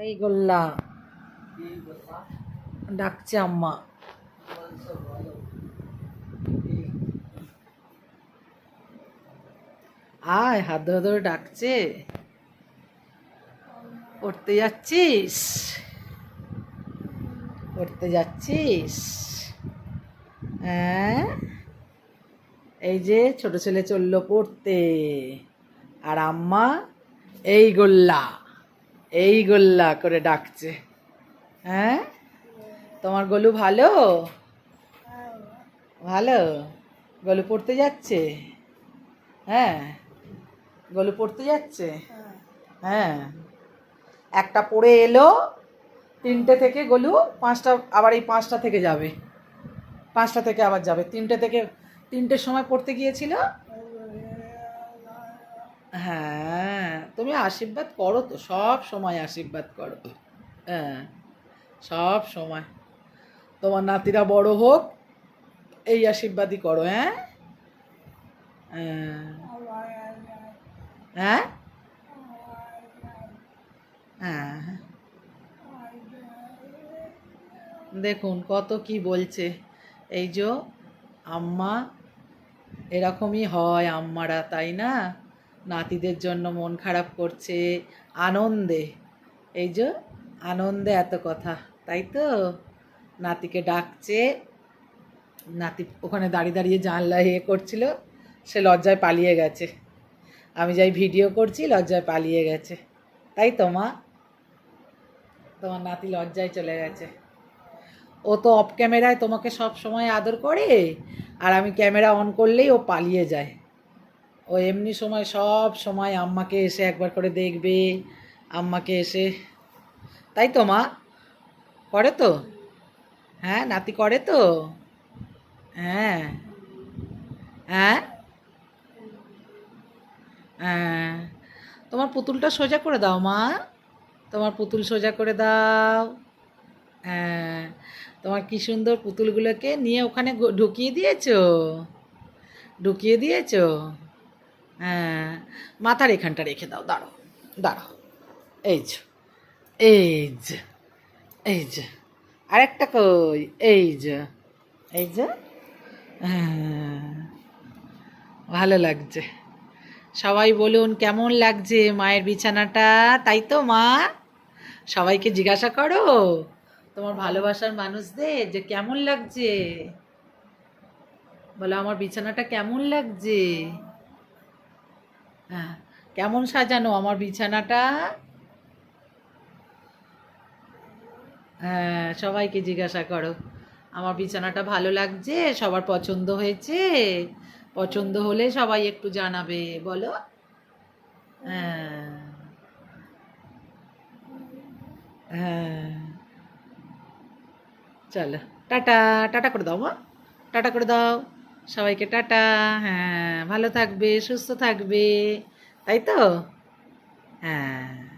এই গোল্লা ডাকছে আম্মা। আয়, হাত ধরে ধরে ডাকছে। পড়তে যাচ্ছিস? পড়তে যাচ্ছিস? হ্যাঁ? এই যে ছোট ছেলে চলল পড়তে। আর আম্মা এই গোল্লা এই গোল্লা করে ডাকছে। হ্যাঁ? তোমার গলু ভালো? ভালো? গলু পড়তে যাচ্ছে? হ্যাঁ? গলু পড়তে যাচ্ছে? হ্যাঁ। একটা পড়ে এলো, তিনটে থেকে গলু পাঁচটা, আবার এই পাঁচটা থেকে যাবে। পাঁচটা থেকে আবার যাবে। তিনটে থেকে, তিনটের সময় পড়তে গিয়েছিল? হ্যাঁ। তুমি আশীর্বাদ করো তো, সব সময় আশীর্বাদ করো। হ্যাঁ সব সময়। তোমার নাতিরা বড় হোক, এই আশীর্বাদই করো হ্যাঁ? হ্যাঁ। হ্যাঁ? দেখুন কত কি বলছে। এই যে আম্মা, এরকমই হয় আম্মারা, তাই না? নাতিদের জন্য মন খারাপ করছে, আনন্দে। এই যে আনন্দে এত কথা, তাই তো? নাতিকে ডাকছে, নাতি ওখানে দাঁড়িয়ে দাঁড়িয়ে জানলা ইয়ে করছিল, সে লজ্জায় পালিয়ে গেছে। আমি যাই ভিডিও করছি, লজ্জায় পালিয়ে গেছে। তাই তো, মা? তোমার নাতি লজ্জায় চলে গেছে। ও তো অফ ক্যামেরায় তোমাকে সব সময় আদর করে, আর আমি ক্যামেরা অন করলেই ও পালিয়ে যায়। ও এমনি সময়, সব সময় আম্মাকে এসে একবার করে দেখবে, আম্মাকে এসে। তাই তো মা? করে তো? হ্যাঁ নাতি করে তো? হ্যাঁ। হ্যাঁ? হ্যাঁ। তোমার পুতুলটা সোজা করে দাও মা। তোমার পুতুল সোজা করে দাও। হ্যাঁ। তোমার কি সুন্দর পুতুলগুলোকে নিয়ে ওখানে ঢুকিয়ে দিয়েছ? ঢুকিয়ে দিয়েছ? মাথার এখানটা রেখে দাও, দাঁড়াও দাঁড়াও। এই যে এই যে এই যে, আরেকটা কই? এই যে এই যে হ্যাঁ ভালো লাগছে। সবাই বলুন কেমন লাগছে মায়ের বিছানাটা? তাই তো মা। সবাইকে জিজ্ঞাসা করো। তোমার ভালোবাসার মানুষদের যে কেমন লাগছে? বলো, আমার বিছানাটা কেমন লাগছে? হ্যাঁ। কেমন সাজানো আমার বিছানাটা? হ্যাঁ সবাইকে জিজ্ঞাসা করো। আমার বিছানাটা ভালো লাগছে? সবার পছন্দ হয়েছে? পছন্দ হলে সবাই একটু জানাবে, বলো। হ্যাঁ। হ্যাঁ। চলো, টাটা টাটা করে দাও, মা। টাটা করে দাও। সবাইকে টাটা। হ্যাঁ ভালো থাকবে সুস্থ থাকবে। তাই তো? হ্যাঁ।